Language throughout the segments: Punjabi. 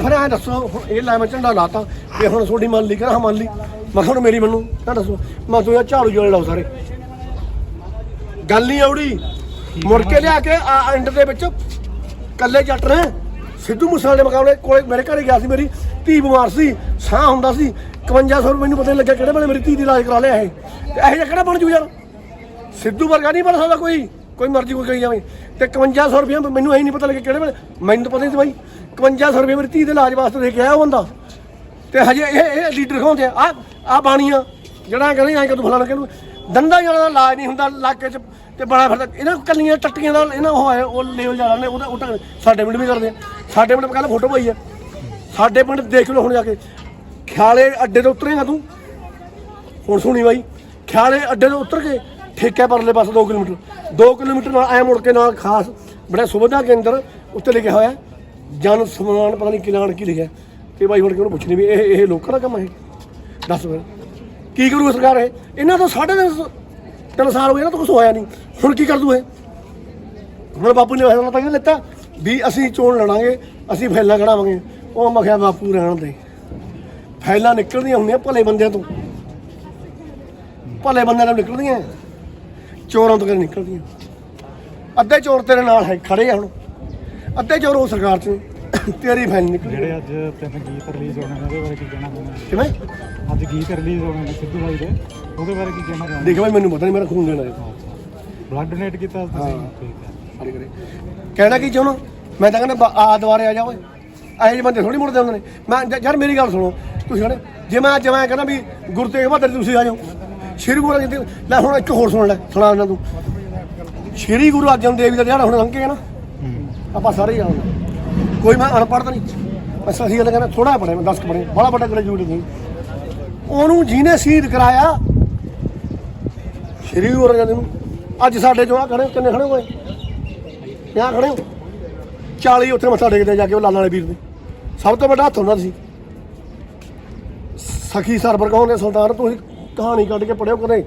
ਫਿਰ ਐ ਦੱਸੋ, ਹੁਣ ਇਹ ਲੈ ਮੈਂ ਝੰਡਾ ਲਾਤਾ ਤੇ ਹੁਣ ਤੁਹਾਡੀ ਮੰਨ ਲਈ ਕਹਿੰਦਾ ਹਾਂ ਮੰਨ ਲਈ? ਮੈਂ ਕਿਹਾ ਹੁਣ ਮੇਰੀ ਮੰਨੂ ਨਾ ਦੱਸੋ, ਮੈਂ ਤੂੰ ਝਾੜੂ ਜੋੜੇ ਲਾਓ ਸਾਰੇ। ਗੱਲ ਨਹੀਂ ਆਉੜੀ ਮੁੜ ਕੇ ਲਿਆ ਕੇ ਆ ਐਂਡ ਦੇ ਵਿੱਚ ਕੱਲੇ ਜੱਟ ਨੇ, ਸਿੱਧੂ ਮੂਸੇਵਾਲੇ ਦੇ ਮੁਕਾਬਲੇ ਕੋਲੇ ਮੇਰੇ ਘਰੇ ਗਿਆ ਸੀ ਮੇਰੀ, ਧੀ ਬਿਮਾਰ ਸੀ, ਸਾਹ ਹੁੰਦਾ ਸੀ 5100 ਰੁਪਏ ਮੈਨੂੰ ਪਤਾ ਨਹੀਂ ਲੱਗਿਆ ਕਿਹੜੇ ਵੇਲੇ ਮੇਰੀ ਧੀ ਦੀ ਇਲਾਜ ਕਰਾ ਲਿਆ ਇਹ। ਤੇ ਇਹ ਜਿਹਾ ਕਿਹੜਾ ਬਣ ਜੂ ਯਾਰ? ਸਿੱਧੂ ਵਰਗਾ ਨਹੀਂ ਬਣ ਸਕਦਾ ਕੋਈ। ਕੋਈ ਮਰਜ਼ੀ ਕੋਈ ਕਹੀ ਜਾਵੇ। ਤੇ 5100 ਰੁਪਏ ਮੈਨੂੰ ਐ ਨਹੀਂ ਪਤਾ ਲੱਗਿਆ ਕਿਹੜੇ ਵੇਲੇ। ਮੈਨੂੰ ਤਾਂ ਪਤਾ ਨਹੀਂ ਸੀ ਬਾਈ। 5100 ਰੁਪਏ ਮੇਰੀ ਧੀ ਦੇ ਇਲਾਜ ਵਾਸਤੇ ਦੇ ਕੇ ਆਇਆ ਉਹ ਬੰਦਾ। ਤੇ ਹਜੇ ਇਹ ਇਹ ਲੀਡਰ ਖਾਉਂਦੇ ਆ। ਆ ਆ ਬਾਣੀਆਂ। ਜਿਹੜਾ ਕਹਿੰਦੇ ਐਂ ਕਦੋਂ ਤੂੰ ਫਲਾਣਾ ਕਿਹਨੂੰ ਦੰਦਾ ਜਿਹੜਾ ਦਾ ਇਲਾਜ ਨਹੀਂ ਹੁੰਦਾ ਇਲਾਕੇ 'ਚ ਤੇ ਬੜਾ ਫਿਰਦਾ। ਇਹਨਾਂ ਕੱਲੀਆਂ ਟੱਟੀਆਂ ਦਾ ਇਹਨਾਂ ਉਹ ਹੈ ਉਹ ਲੈਵਲ ਜਾਣਾ ਨੇ, ਉਹਦਾ ਉਹ ਸਾਡੇ ਪਿੰਡ ਵੀ ਕਰਦੇ ਆ। ਸਾਡੇ ਪਿੰਡ ਕੱਲ ਫੋਟੋ ਪਾਈ ਆ। ਸਾਡੇ ਪਿੰਡ ਦੇਖ ਲਓ ਹੁਣ ਜਾ ਕੇ। ਖਿਆਲੇ ਅੱਡੇ ਤੋਂ ਉਤਰੇਗਾ ਤੂੰ। ਹੁਣ ਸੁਣੀ ਬਾਈ। ਖਿਆਲੇ ਅੱਡੇ ਤੋਂ ਉਤਰ ਕੇ ਠੇਕੇ ਪਰਲੇ ਪਾਸੇ 2 ਕਿਲੋਮੀਟਰ। 2 ਕਿਲੋਮੀਟਰ ਨਾਲ ਐ ਮੁੜ ਕੇ ਨਾਲ ਖਾਸ ਬੜਾ ਸੁਵਿਧਾ ਕੇਂਦਰ ਉੱਤੇ ਲਿਖਿਆ ਹੋਇਆ ਜਨ ਸਮਾਨ ਪਤਾ ਨਹੀਂ ਕਿਲਾਣ ਕੀ ਲਿਖਿਆ। ਤੇ ਬਾਈ ਹੁਣ ਕਿ ਉਹਨੂੰ ਪੁੱਛਣੀ ਵੀ ਇਹ ਇਹ ਲੋਕਾਂ ਦਾ ਕੰਮ ਹੈ। ਦੱਸ ਫਿਰ। ਕੀ ਕਰੂ ਸਰਕਾਰ ਇਹ? ਇਹਨਾਂ ਤੋਂ ਸਾਢੇ ਤਿੰਨ ਤਿੰਨ ਸਾਲ ਹੋ ਗਏ, ਇਹਨਾਂ ਤੋਂ ਕੁਝ ਹੋਇਆ ਨਹੀਂ। ਹੁਣ ਕੀ ਕਰ ਦੂ ਇਹ? ਹੁਣ ਬਾਪੂ ਨੇ ਫੈਸਲਾ ਤਾਂ ਇਹ ਲਿੱਤਾ ਵੀ ਅਸੀਂ ਚੋਣ ਲੜਾਂਗੇ, ਅਸੀਂ ਫੈਲਾ ਕਢਾਵਾਂਗੇ। ਉਹ ਮੈਂ ਕਿਹਾ, ਬਾਪੂ, ਰਹਿਣ ਦੇ। ਫੈਲਾਂ ਨਿਕਲਦੀਆਂ ਹੁੰਦੀਆਂ ਭਲੇ ਬੰਦਿਆਂ ਤੋਂ। ਭਲੇ ਬੰਦਿਆਂ ਨਾਲ ਨਿਕਲਦੀਆਂ। ਚੋਰਾਂ ਤੋਂ ਕਿਹੜੇ ਨਿਕਲਦੀਆਂ। ਅੱਧੇ ਚੋਰ ਤੇਰੇ ਨਾਲ ਹੈ ਖੜੇ ਆ ਹੁਣ। ਅੱਧੇ ਚੋਰ ਉਹ ਸਰਕਾਰ ਚ ਨੇ। ਤੇਰੀ ਫੈਲ ਨਿਕਲੀ। ਜਿਹੜੇ ਅੱਜ ਤਿੰਨ ਗੀਤ ਰਿਲੀਜ਼ ਹੋਣੇ ਨੇ ਉਹਦੇ ਬਾਰੇ ਕੀ ਕਹਿਣਾ ਚਾਹੁੰਦੇ ਕਿਵੇਂ? ਹੋ ਅੱਜ ਗੀਤ ਰਿਲੀਜ਼ ਹੋਣੇ ਨੇ ਸਿੱਧੂ ਬਾਈ ਦੇ ਉਹਦੇ ਬਾਰੇ ਕੀ ਕਹਿਣਾ ਚਾਹੁੰਦੇ ਦੇਖ ਬਾਈ ਮੈਨੂੰ ਪਤਾ ਨਹੀਂ ਮੇਰਾ ਖੂਨ ਦੇਣਾ ਹੈ ਬਲੱਡ ਡੋਨੇਟ ਕੀਤਾ ਤੁਸੀਂ? ਹਾਂ। ਠੀਕ ਹੈ। ਸਾਡੇ ਘਰੇ ਕਹਿਣਾ ਕੀ ਚਾਹੁੰਦਾ? ਮੈਂ ਤਾਂ ਕਹਿੰਦਾ ਬ- ਆ ਦੁਆਰੇ ਆ ਜਾ ਓਏ। ਇਹੋ ਜਿਹੇ ਬੰਦੇ ਥੋੜੀ ਮੁੜਦੇ ਹੁੰਦੇ ਨੇ। ਮੈਂ ਜ- ਯਾਰ ਮੇਰੀ ਗੱਲ ਸੁਣੋ। ਤੁਸੀਂ ਕਹਿੰਦੇ ਜੇ ਮੈਂ ਅੱਜ ਮੈਂ ਕਹਿੰਦਾ ਵੀ ਗੁਰੂ ਤੇਗ ਬਹਾਦਰ ਜੀ ਤੁਸੀਂ ਆ ਜਾਓ। ਸ਼੍ਰੀ ਗੁਰੂ ਅਰਜਨ ਦੇਵ ਲੈ ਹੁਣ ਇੱਕ ਹੋਰ ਸੁਣ ਲੈ, ਸੁਣਾ ਇਹਨਾਂ ਤੂੰ ਸ਼੍ਰੀ ਗੁਰੂ ਅਰਜਨ ਦੇਵ ਜੀ ਦਾ ਜਿਹੜਾ ਹੁਣ ਲੰਘ ਗਿਆ ਨਾ। ਆਪਾਂ ਸਾਰੇ ਹੀ ਜਾਣਦੇ ਕੋਈ ਮੈਂ ਅਨਪੜ੍ਹ ਤਾਂ ਨਹੀਂ। ਮੈਂ ਸਹੀ ਕਹਿੰਦਾ ਥੋੜਾ ਪੜਿਆ ਮੈਂ 10 ਪੜਿਆ ਬੜਾ ਵੱਡਾ ਗ੍ਰੈਜੂਏਟ ਨਹੀਂ ਉਹਨੂੰ ਜਿਹਨੇ ਸ਼ਹੀਦ ਕਰਾਇਆ, ਸ਼੍ਰੀ ਗੁਰੂ ਅਰਜਨ ਦੇਵ ਨੂੰ, ਅੱਜ ਸਾਡੇ ਜੋ ਆ ਖੜੇ ਕਿੰਨੇ ਖੜੇ ਹੋਏ? ਕਿਆ ਖੜੇ ਹੋ। 40 ਉੱਥੇ ਮੱਥਾ ਟੇਕਦੇ ਜਾ ਕੇ ਉਹ ਲਾਲਾਂ ਵਾਲੇ ਵੀਰ ਦੇ ਸਭ ਤੋਂ ਵੱਡਾ ਹੱਥ ਉਹਨਾਂ ਦਾ ਸੀ। ਸਖੀ ਸਰਬਰ ਕਹੋਗੇ ਸੁਲਤਾਨ ਤੁਸੀਂ ਕਹਾਣੀ ਕੱਢ ਕੇ ਪੜਿਓ ਕਦੇ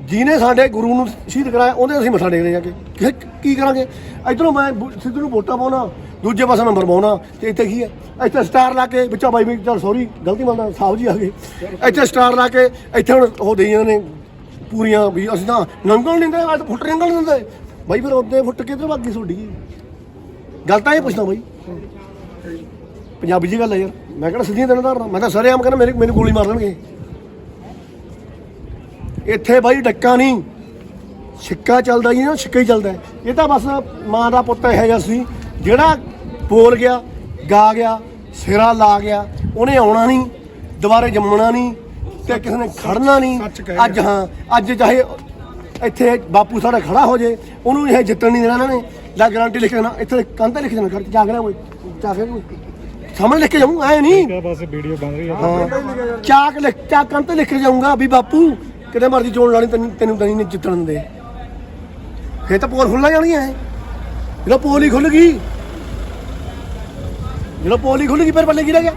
ਜਿਹਨੇ ਸਾਡੇ ਗੁਰੂ ਨੂੰ ਸ਼ਹੀਦ ਕਰਾਇਆ, ਉਹਦੇ ਅਸੀਂ ਮੱਥਾ ਟੇਕਦੇ ਜਾ ਕੇ ਫਿਰ ਕੀ ਕਰਾਂਗੇ? ਇਧਰੋਂ ਮੈਂ ਬੁ- ਸਿੱਧੂ ਨੂੰ ਵੋਟਾਂ ਪਾਉਣਾ, ਦੂਜੇ ਪਾਸੇ ਨੰਬਰ ਪਾਉਣਾ, ਤੇ ਇੱਥੇ ਕੀ ਹੈ? ਇੱਥੇ ਸਟਾਰ ਲਾ ਕੇ ਵਿੱਚੋਂ ਬਾਈ ਵੀ, ਚਲ ਸੌਰੀ ਗਲਤੀ ਮੰਨਦਾ, ਸਾਹਿਬ ਜੀ ਆ ਗਏ। ਇੱਥੇ ਸਟਾਰ ਲਾ ਕੇ ਇੱਥੇ ਹੁਣ ਉਹ ਦੇਈਆਂ ਨੇ ਪੂਰੀਆਂ ਵੀ ਅਸੀਂ ਤਾਂ ਨੰਗਲ ਨਹੀਂ ਦਿੰਦੇ, ਅੱਜ ਫੁੱਟ ਨੰਗਲ ਨਹੀਂ ਦਿੰਦੇ। ਬਾਈ ਫਿਰ ਉਹਦੇ ਫੁੱਟ ਕਿਧਰ ਬਾਕੀ ਤੁਹਾਡੀ? ਗੱਲ ਤਾਂ ਇਹ ਪੁੱਛਦਾ ਬਾਈ। ਪੰਜਾਬੀ ਜੀ ਗੱਲ ਹੈ ਯਾਰ, ਮੈਂ ਕਿਹੜਾ ਸਿੱਧੀਆਂ ਦਿਨ ਧਾਰਨਾ, ਮੈਂ ਤਾਂ ਸਾਰੇ ਆਮ ਕਹਿੰਦਾ ਮੇਰੇ ਮੈਨੂੰ ਗੋਲੀ ਮਾਰ ਦੇਣਗੇ। ਇੱਥੇ ਬਾਈ ਡੱਕਾ ਨਹੀਂ। ਛਿੱਕਾ ਚੱਲਦਾ ਜੀ ਨਾ ਛਿੱਕਾ ਹੀ ਚੱਲਦਾ। ਇਹ ਤਾਂ ਬਸ ਮਾਂ ਦਾ ਪੁੱਤ ਇਹੋ ਜਿਹਾ ਸੀ ਜਿਹੜਾ ਬੋਲ ਗਿਆ ਗਾ ਗਿਆ ਸਿਰਾ ਲਾ ਗਿਆ ਉਹਨੇ ਆਉਣਾ ਨਹੀਂ ਦੁਬਾਰੇ ਜੰਮਣਾ ਨਹੀਂ ਤੇ ਕਿਸੇ ਨੇ ਖੜਨਾ ਨਹੀਂ। ਅੱਜ ਹਾਂ ਅੱਜ ਚਾਹੇ ਇੱਥੇ ਬਾਪੂ ਸਾਡਾ ਖੜਾ ਹੋ ਜੇ ਉਹਨੂੰ ਇਹ ਜਿੱਤਣ ਨਹੀਂ ਦੇਣਾ ਇਹਨਾਂ ਨੇ। ਲੈ ਗਾਰੰਟੀ ਲਿਖ ਦੇਣਾ ਇੱਥੇ ਕੰਧ ਤੇ ਲਿਖ ਦੇਣਾ ਕਰ ਜਾ ਕੇ ਨਾ ਕੋਈ ਜਾ ਕੇ ਕੋਈ ਸਾਹਮਣੇ ਲਿਖ ਕੇ ਜਾਊਂ ਐ ਨਹੀਂ। ਬਸ ਵੀਡੀਓ ਬਣ ਰਹੀ ਹੈ ਚਾਕ ਲਿਖ ਚਾਕ ਤੇ ਲਿਖ ਕੇ ਜਾਊਂਗਾ ਵੀ ਬਾਪੂ। ਕਿਤੇ ਮਰਜ਼ੀ ਚੋਣ ਲਾਣੀ ਤੈਨੂੰ ਤੈਨੂੰ ਤਾਂ ਨਹੀਂ ਜਿੱਤਣ ਦਿੰਦੇ। ਫੇਰ ਤਾਂ ਪੋਲ ਖੁੱਲ੍ਹਾ ਜਾਣੀਆਂ ਹੈ ਜਦੋਂ ਪੋਲ ਹੀ ਖੁੱਲ ਗਈ, ਜਦੋਂ ਪੋਲ ਹੀ ਖੁੱਲ ਗਈ, ਫਿਰ ਪੱਲੇ ਕੀ ਰਹਿ ਗਿਆ?